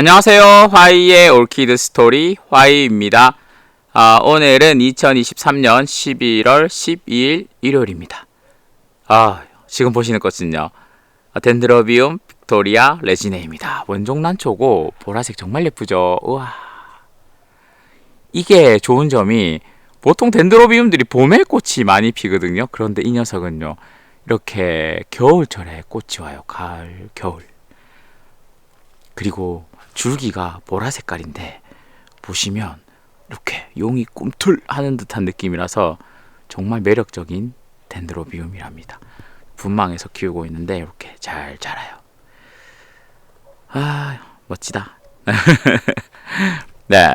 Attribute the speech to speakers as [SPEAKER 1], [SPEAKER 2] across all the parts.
[SPEAKER 1] 안녕하세요. 화이의 올키드 스토리 화이입니다. 아, 오늘은 2023년 11월 12일 일요일입니다. 아, 지금 보시는 것은요. 아, 덴드로비움 빅토리아 레지네입니다. 원종 난초고 보라색 정말 예쁘죠. 우와. 이게 좋은 점이 보통 덴드로비움들이 봄에 꽃이 많이 피거든요. 그런데 이 녀석은요. 이렇게 겨울철에 꽃이 와요. 가을, 겨울. 그리고 줄기가 보라 색깔인데 보시면 이렇게 용이 꿈틀 하는 듯한 느낌이라서 정말 매력적인 덴드로비움이랍니다. 분망에서 키우고 있는데 이렇게 잘 자라요. 아 멋지다. 네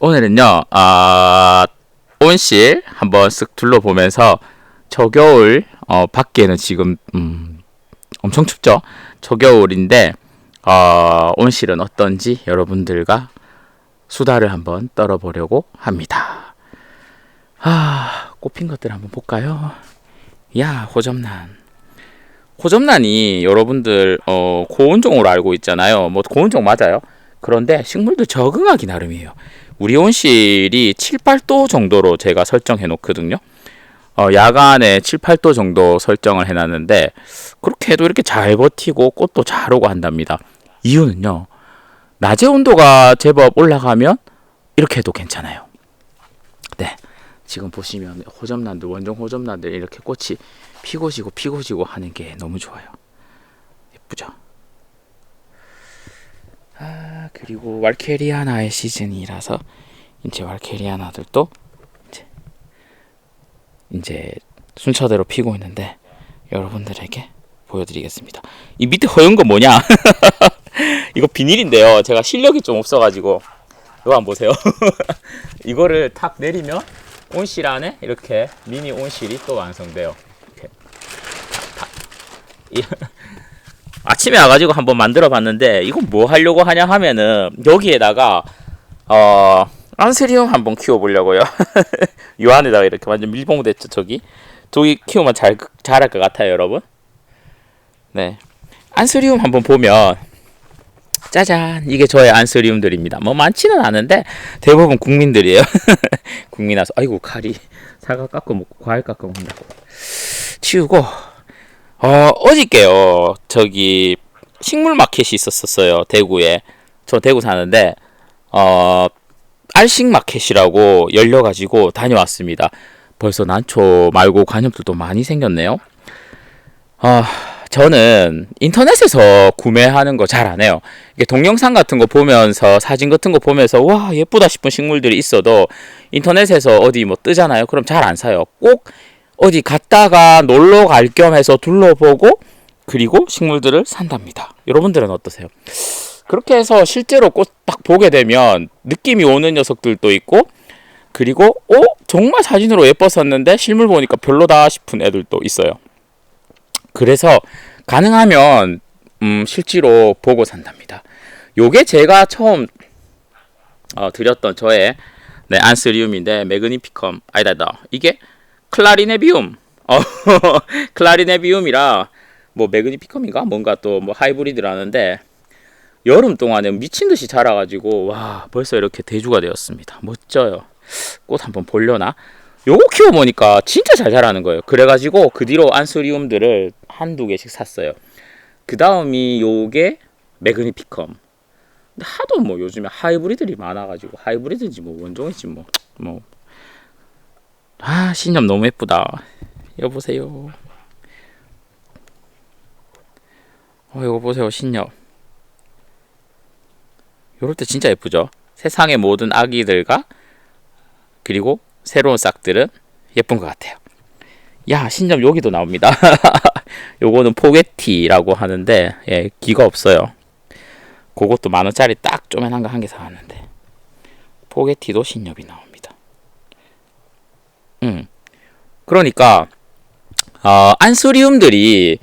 [SPEAKER 1] 오늘은요 아 온실 한번 쓱 둘러보면서 저겨울 어, 밖에는 지금 음, 엄청 춥죠. 저겨울인데 어, 온실은 어떤지 여러분들과 수다를 한번 떨어보려고 합니다. 아, 꽃핀 것들 한번 볼까요? 야, 호접란. 호접란이 여러분들 어, 고온종으로 알고 있잖아요. 뭐 고온종 맞아요. 그런데 식물들 적응하기 나름이에요. 우리 온실이 7, 8도 정도로 제가 설정해 놓거든요. 어, 야간에 7, 8도 정도 설정을 해놨는데 그렇게 해도 이렇게 잘 버티고 꽃도 잘 오고 한답니다. 이유는요. 낮에 온도가 제법 올라가면 이렇게 해도 괜찮아요. 네. 지금 보시면 호접란들 원종 호접란들 이렇게 꽃이 피고 지고 피고 지고 하는 게 너무 좋아요. 예쁘죠? 아, 그리고 왈케리아나의 시즌이라서 이제 왈케리아나들도 이제, 이제 순서대로 피고 있는데 여러분들에게 보여드리겠습니다. 이 밑에 허연 거 뭐냐? 이거 비닐인데요. 제가 실력이 좀 없어가지고 이거 한번 보세요. 이거를 탁 내리면 온실 안에 이렇게 미니 온실이 또 완성돼요. 이렇게. 이- 아침에 와가지고 한번 만들어 봤는데 이건 뭐 하려고 하냐 하면은 여기에다가 어 안스리움 한번 키워보려고요. 요 안에다가 이렇게 완전 밀봉됐죠 저기. 저기 키우면 잘 잘할 것 같아요 여러분. 네. 안스리움 한번 보면 짜잔 이게 저의 안스리움들입니다. 뭐 많지는 않은데 대부분 국민들이에요. 국민아서 아이고 칼이 사과 깎고 먹고 과일 깎고 먹는다고 치우고 어 어저께요 저기 식물 마켓이 있었었어요 대구에 저 대구 사는데 어 알식 마켓이라고 열려가지고 다녀왔습니다. 벌써 난초 말고 관엽들도 많이 생겼네요. 아 저는 인터넷에서 구매하는 거 잘 안 해요. 이게 동영상 같은 거 보면서 사진 같은 거 보면서 와 예쁘다 싶은 식물들이 있어도 인터넷에서 어디 뭐 뜨잖아요. 그럼 잘 안 사요. 꼭 어디 갔다가 놀러 갈 겸 해서 둘러보고 그리고 식물들을 산답니다. 여러분들은 어떠세요? 그렇게 해서 실제로 꽃 딱 보게 되면 느낌이 오는 녀석들도 있고 그리고 어 정말 사진으로 예뻤었는데 실물 보니까 별로다 싶은 애들도 있어요. 그래서 가능하면 음, 실제로 보고 산답니다. 요게 제가 처음 어, 드렸던 저의 네, 안스리움인데 매그니피컴 아니다 이게 클라리네비움 어, 클라리네비움이라 뭐 매그니피컴인가 뭔가 또 뭐 하이브리드라는데 여름 동안에 미친 듯이 자라가지고 와 벌써 이렇게 대주가 되었습니다. 멋져요. 꽃 한번 보려나? 요거 키워보니까 진짜 잘 자라는 거예요. 그래가지고 그 뒤로 안스리움들을 한두 개씩 샀어요. 그 다음이 요게 매그니피컴. 근데 하도 뭐 요즘에 하이브리드들이 많아가지고 하이브리드인지 뭐 원종인지 뭐 뭐. 아 신념 너무 예쁘다. 여보세요. 어 이거 보세요 신념. 요럴 때 진짜 예쁘죠. 세상의 모든 아기들과 그리고 새로운 싹들은 예쁜 것 같아요. 야, 신점 여기도 나옵니다. 요거는 포게티라고 하는데, 예, 기가 없어요. 그것도 만 원짜리 딱 쪼맨한 거 한 개 사왔는데. 포게티도 신엽이 나옵니다. 음. 그러니까, 어, 안스리움들이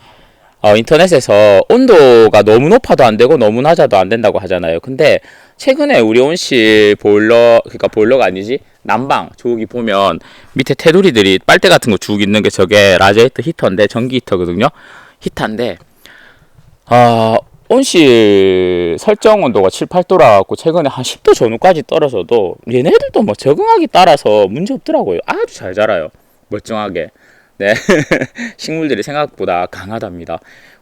[SPEAKER 1] 어, 인터넷에서 온도가 너무 높아도 안 되고 너무 낮아도 안 된다고 하잖아요. 근데 최근에 우리 온실 보일러, 그러니까 보일러가 아니지 난방 저기 보면 밑에 테두리들이 빨대 같은 거 쭉 있는 게 저게 라제이트 히터인데 전기 히터거든요. 히터인데 어, 온실 설정 온도가 7, 8도라 갖고 최근에 한 10도 전후까지 떨어져도 얘네들도 뭐 적응하기 따라서 문제 없더라고요. 아주 잘 자라요. 멀쩡하게. 네. 식물들이 생각보다 강하답니다.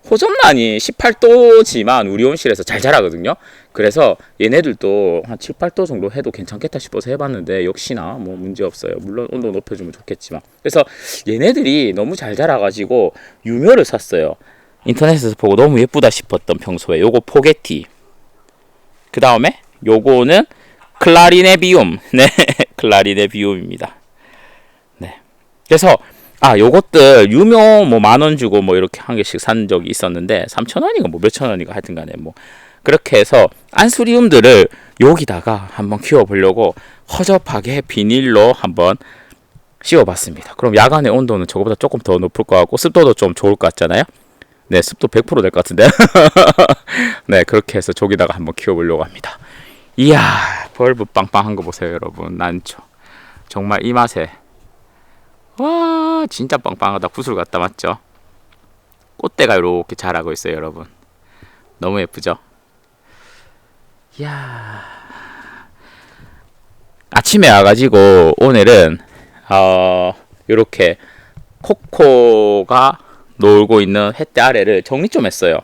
[SPEAKER 1] 호접란이 18도지만 우리 온실에서 잘 자라거든요. 그래서 얘네들도 한 7, 8도 정도 해도 괜찮겠다 싶어서 해봤는데 역시나 뭐 문제 없어요. 물론 온도 높여주면 좋겠지만. 그래서 얘네들이 너무 잘 자라가지고 유묘를 샀어요. 인터넷에서 보고 너무 예쁘다 싶었던 평소에 요거 포게티. 그 다음에 요거는 클라리네비움. 네, 클라리네비움입니다. 네. 그래서 아, 요것들 유묘 뭐만 원 주고 뭐 이렇게 한 개씩 산 적이 있었는데 3천 원인가 뭐 몇천 원인가 하여튼 간에 뭐 그렇게 해서 안수리움들을 여기다가 한번 키워 보려고 허접하게 비닐로 한번 씌워 봤습니다. 그럼 야간의 온도는 저거보다 조금 더 높을 것 같고 습도도 좀 좋을 것 같잖아요. 네, 습도 100%될 것 같은데. 네, 그렇게 해서 저기다가 한번 키워 보려고 합니다. 이야, 벌브 빵빵한 거 보세요, 여러분. 난초. 정말 이 맛에 와 진짜 빵빵하다. 구슬 같다. 맞죠? 꽃대가 이렇게 자라고 있어요 여러분. 너무 예쁘죠? 이야. 아침에 와가지고 오늘은 어 이렇게 코코가 놀고 있는 햇대 아래를 정리 좀 했어요.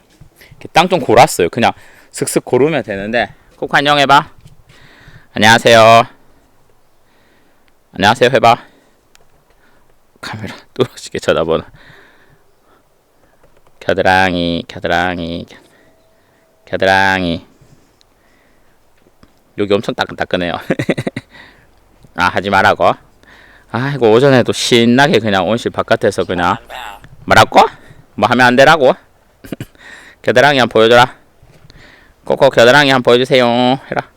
[SPEAKER 1] 땅 좀 골았어요. 그냥 슥슥 고르면 되는데 코코 안녕 해봐. 안녕하세요. 안녕하세요 해봐 카메라 뚫어지게 쳐다보는. 겨드랑이 겨드랑이 겨드랑이. 여기 엄청 따끈따끈해요. 아 하지 말라고. 아이고 오전에도 신나게 그냥 온실 바깥에서 그냥 뭐라고? 뭐 하면 안 되라고? 겨드랑이 한번 보여줘라. 꼭꼭 겨드랑이 한번 보여주세요. 해라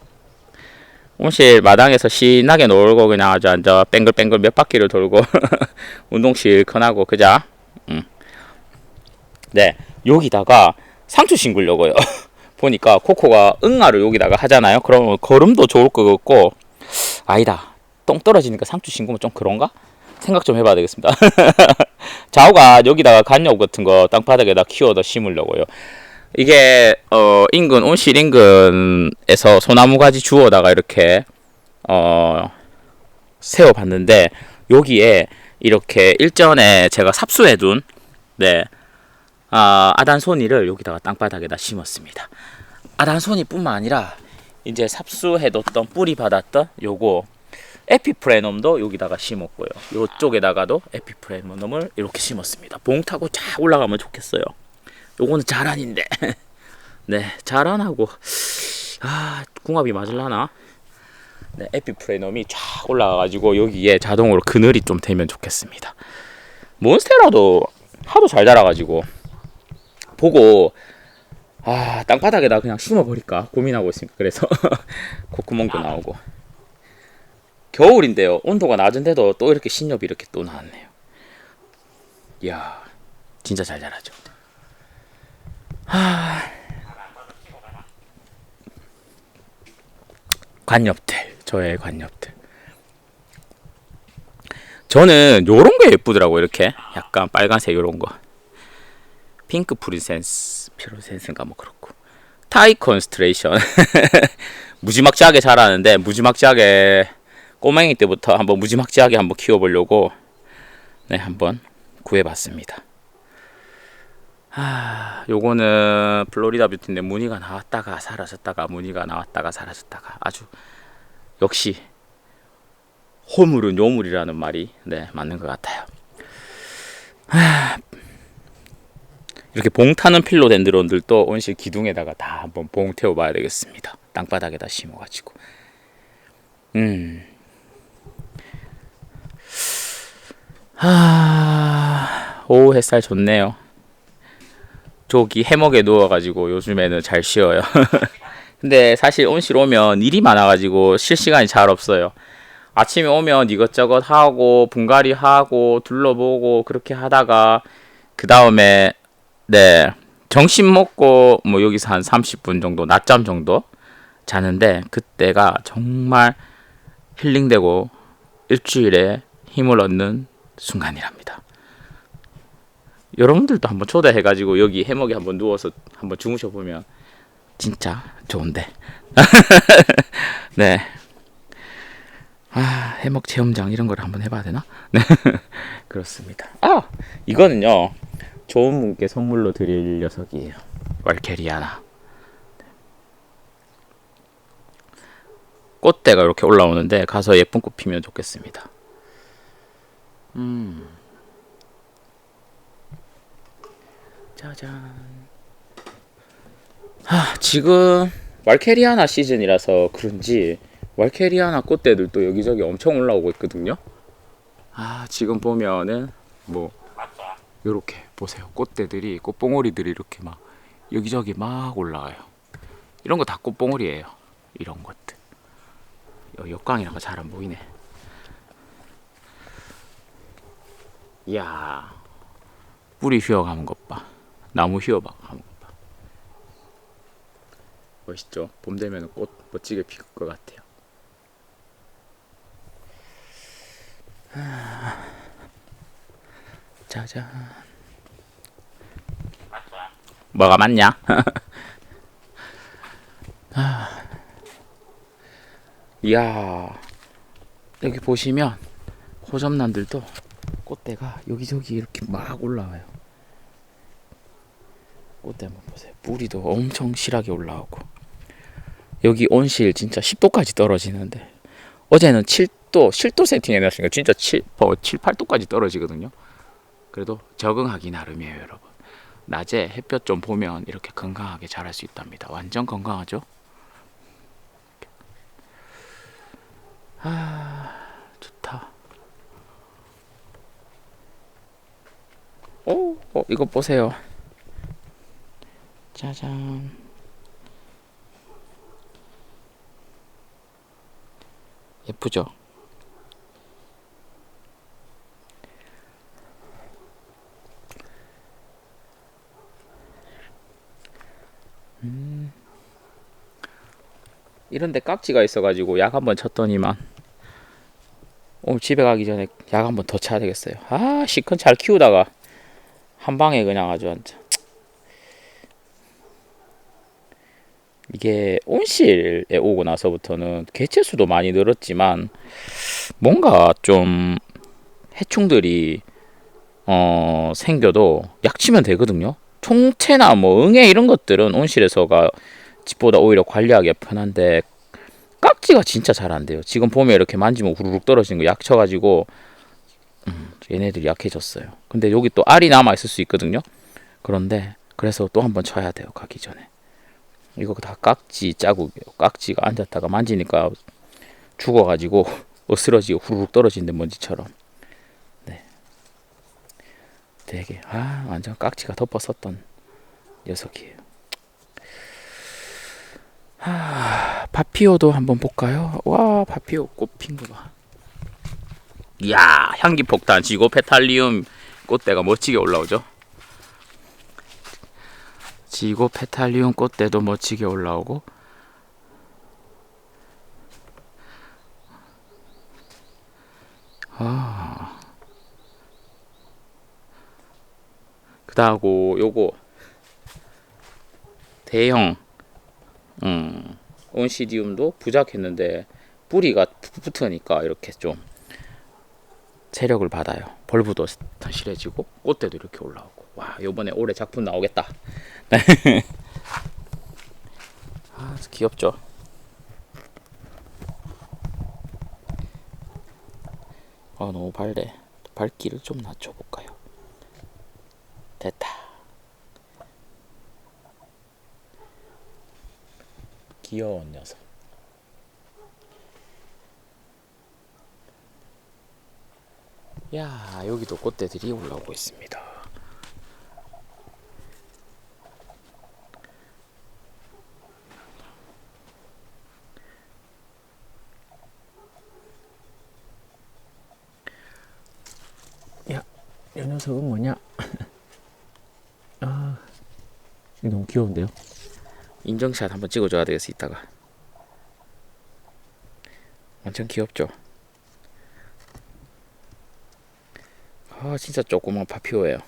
[SPEAKER 1] 온실 마당에서 신나게 놀고 그냥 아주 앉아 뺑글뺑글 몇 바퀴를 돌고 운동 실컷 하고 그자. 음. 네 여기다가 상추 심으려고요. 보니까 코코가 응아를 여기다가 하잖아요. 그러면 걸음도 좋을 것 같고. 아니다. 똥 떨어지니까 상추 심으면 좀 그런가? 생각 좀 해봐야 되겠습니다. 자오가 여기다가 간엽 같은 거 땅바닥에다 키워서 심으려고요 이게 어 인근 온실 인근에서 소나무 가지 주워다가 이렇게 어 세워 봤는데 여기에 이렇게 일전에 제가 삽수해둔 네 아, 아단소니를 여기다가 땅바닥에다 심었습니다. 아단소니뿐만 아니라 이제 삽수해뒀던 뿌리 받았던 요거 에피프레놈도 여기다가 심었고요. 요쪽에다가도 에피프레놈을 이렇게 심었습니다. 봉 타고 쫙 올라가면 좋겠어요. 요거는 자란인데. 네 자란하고. 아 궁합이 맞을라나? 네 에피프레놈이 쫙 올라가가지고 여기에 자동으로 그늘이 좀 되면 좋겠습니다. 몬스테라도 하도 잘 자라가지고. 보고 아 땅바닥에다 그냥 심어버릴까 고민하고 있습니다. 그래서 콧구멍도 나오고. 겨울인데요. 온도가 낮은데도 또 이렇게 신엽이 이렇게 또 나왔네요. 이야 진짜 잘 자라죠 하... 관엽들 저의 관엽들. 저는 요런 게 예쁘더라고 이렇게. 약간 빨간색 요런 거. 핑크 프리센스 프로센스인가 뭐 그렇고. 타이 컨스트레이션. 무지막지하게 자라는데 무지막지하게 꼬맹이 때부터 한번 무지막지하게 한번 키워보려고 네 한번 구해봤습니다 아, 요거는 플로리다 뷰티인데 무늬가 나왔다가 사라졌다가 무늬가 나왔다가 사라졌다가 아주 역시 호물은 요물이라는 말이 네 맞는 것 같아요. 아, 이렇게 봉 타는 필로덴드론들도 온실 기둥에다가 다 한번 봉 태워봐야 되겠습니다. 땅바닥에다 심어가지고. 음. 아, 오 햇살 좋네요. 저기 해먹에 누워가지고 요즘에는 잘 쉬어요. 근데 사실 온실 오면 일이 많아가지고 쉴 시간이 잘 없어요. 아침에 오면 이것저것 하고 분갈이 하고 둘러보고 그렇게 하다가 그 다음에 네 점심 먹고 뭐 여기서 한 30분 정도 낮잠 정도 자는데 그때가 정말 힐링되고 일주일에 힘을 얻는 순간이랍니다. 여러분들도 한번 초대해가지고 여기 해먹에 한번 누워서 한번 주무셔 보면 진짜 좋은데. 네. 아 해먹 체험장 이런 걸 한번 해봐야 되나? 네 그렇습니다. 아 이거는요 좋은 분께 선물로 드릴 녀석이에요. 왈케리아나. 꽃대가 이렇게 올라오는데 가서 예쁜 꽃 피면 좋겠습니다. 음. 짜잔. 아, 지금 왈케리아나 시즌이라서 그런지 왈케리아나 꽃대들도 여기저기 엄청 올라오고 있거든요. 아, 지금 보면은 뭐 요렇게 보세요. 꽃대들이 꽃봉오리들이 이렇게 막 여기저기 막 올라와요. 이런 거 다 꽃봉오리예요. 이런 것들. 여- 역광이라고 잘안 보이네. 이야, 뿌리 휘어가는 것 봐. 나무 휘어가는 것 봐. 멋있죠? 봄 되면 꽃 멋지게 피울 것 같아요. 아, 짜잔. 뭐가 맞냐? 아, 이야, 여기 보시면 호접란들도 꽃대가 여기저기 이렇게 막 올라와요. 꽃대 한번 보세요. 뿌리도 엄청 실하게 올라오고 여기 온실 진짜 10도까지 떨어지는데 어제는 7도, 7도 세팅 해놨으니까 진짜 7, 어, 7, 8도까지 떨어지거든요. 그래도 적응하기 나름이에요, 여러분. 낮에 햇볕 좀 보면 이렇게 건강하게 자랄 수 있답니다. 완전 건강하죠? 아, 좋다. 오, 어, 이거 보세요. 짜잔. 예쁘죠? 음. 이런데 깍지가 있어가지고 약 한번 쳤더니만 오늘 집에 가기 전에 약 한번 더 쳐야 되겠어요. 아 시큰 잘 키우다가 한 방에 그냥 아주 완전 이게 온실에 오고 나서부터는 개체 수도 많이 늘었지만 뭔가 좀 해충들이 어 생겨도 약치면 되거든요. 총체나 뭐 응애 이런 것들은 온실에서가 집보다 오히려 관리하기 편한데 깍지가 진짜 잘 안 돼요. 지금 보면 이렇게 만지면 후루룩 떨어지는 거 약쳐가지고 음, 얘네들이 약해졌어요. 근데 여기 또 알이 남아 있을 수 있거든요. 그런데 그래서 또 한번 쳐야 돼요. 가기 전에. 이거 다 깍지 자국이에요. 깍지가 앉았다가 만지니까 죽어가지고 어스러지고 후루룩 떨어지는데 먼지처럼. 네. 되게 아 완전 깍지가 덮었었던 녀석이에요. 하, 파피오도 한번 볼까요? 와 파피오 꽃핀거 봐. 이야 향기 폭탄 지고 페탈리움 꽃대가 멋지게 올라오죠. 지고 페탈리움 꽃대도 멋지게 올라오고 아 그다하고 요거 대형 음 온시디움도 부작했는데 뿌리가 붙으니까 이렇게 좀 세력을 받아요. 벌브도 더 실해지고 꽃대도 이렇게 올라오고 와 요번에 올해 작품 나오겠다. 아 귀엽죠. 아 너무 밝네. 밝기를 좀 낮춰볼까요? 됐다. 귀여운 녀석. 야 여기도 꽃대들이 올라오고 있습니다. 이 녀석은 뭐냐? 아, 너무 귀여운데요? 인정샷 한번 찍어줘야 되겠어, 이따가. 완전 귀엽죠? 아, 진짜 조그만 파피오예요.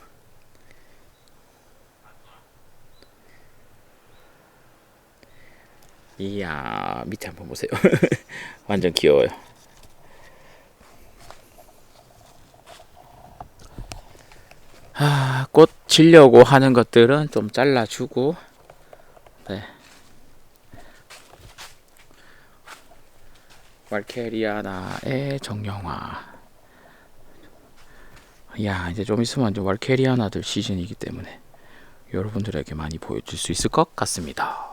[SPEAKER 1] 이야 밑에 한번 보세요 완전 귀여워요 지려고 하는 것들은 좀 잘라주고, 네. 왈케리아나의 정령화. 야, 이제 좀 있으면 이제 왈케리아나들 시즌이기 때문에 여러분들에게 많이 보여줄 수 있을 것 같습니다.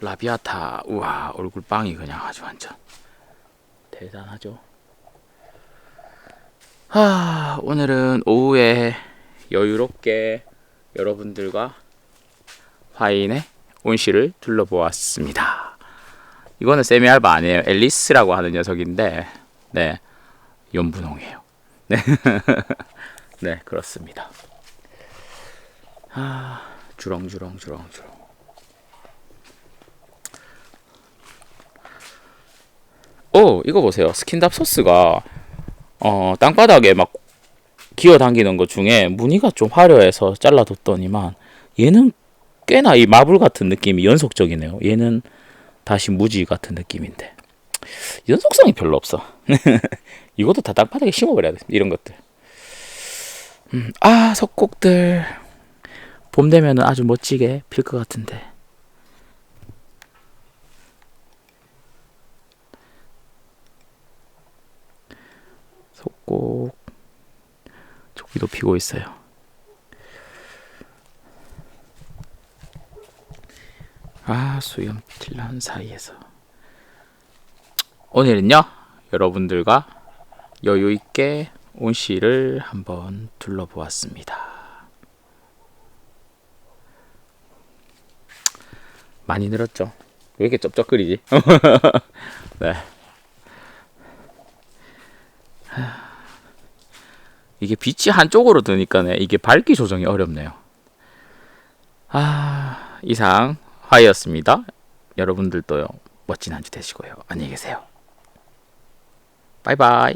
[SPEAKER 1] 라비아타, 우와, 얼굴 빵이 그냥 아주 완전 대단하죠. 하, 오늘은 오후에 여유롭게 여러분들과 화인의 온실을 둘러보았습니다. 이거는 세미 알바 아니에요. 앨리스라고 하는 녀석인데, 네, 연분홍이에요. 네, 네 그렇습니다. 아, 주렁주렁 주렁주렁. 오, 이거 보세요. 스킨답 소스가 어, 땅바닥에 막 기어 당기는 것 중에 무늬가 좀 화려해서 잘라뒀더니만 얘는 꽤나 이 마블 같은 느낌이 연속적이네요. 얘는 다시 무지 같은 느낌인데 연속성이 별로 없어. 이것도 다 땅바닥에 심어버려야 돼. 이런 것들. 음, 아 석곡들 봄 되면은 아주 멋지게 필 것 같은데. 속곡 피고 있어요. 아 수염 필란 사이에서 오늘은요 여러분들과 여유 있게 온실을 한번 둘러보았습니다. 많이 늘었죠? 왜 이렇게 쩝쩝거리지? 네. 이게 빛이 한쪽으로 드니까 이게 밝기 조정이 어렵네요. 아, 이상 화이였습니다. 여러분들도 멋진 한 주 되시고요. 안녕히 계세요. 바이바이.